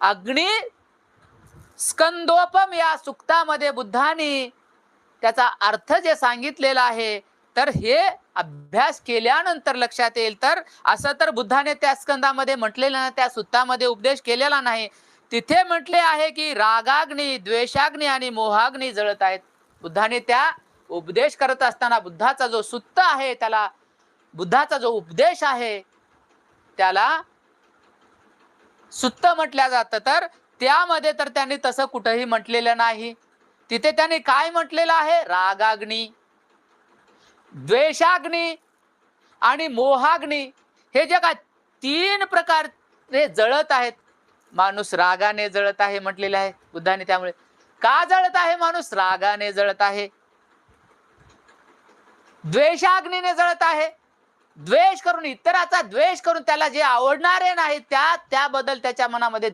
अग्नी स्कंदोपम या सुक्तामध्ये बुद्धाने त्याचा अर्थ जे सांगितलेला आहे तर हे अभ्यास केल्यानंतर लक्षात येईल. तर असं तर बुद्धाने त्या स्कंदामध्ये म्हटलेलं नाही त्या सुत्तामध्ये उपदेश केलेला नाही. तिथे म्हटले आहे की रागाग्नी द्वेषाग्नी आणि मोहाग्नी जळत आहेत. बुद्धाने त्या उपदेश करत असताना बुद्धाचा जो सुत्त आहे त्याला बुद्धाचा जो उपदेश आहे त्याला सुत्त म्हटल्या जातं. तर त्यामध्ये तर त्यांनी तसं कुठंही म्हटलेलं नाही. तिथे त्यांनी काय म्हटलेलं आहे? रागाग्नी द्वेषाग्नी आणि मोहाग्नी. हे जे काय तीन प्रकारे जळत आहेत. माणूस रागाने जळत आहे म्हटलेले आहे बुद्धाने त्यामुळे. का जळत आहे माणूस? रागाने जळत आहे. द्वेषाग्नीने जळत आहे. द्वेष करून इतराचा द्वेष करून त्याला जे आवडणारे नाही त्या त्याबद्दल त्याच्या मनामध्ये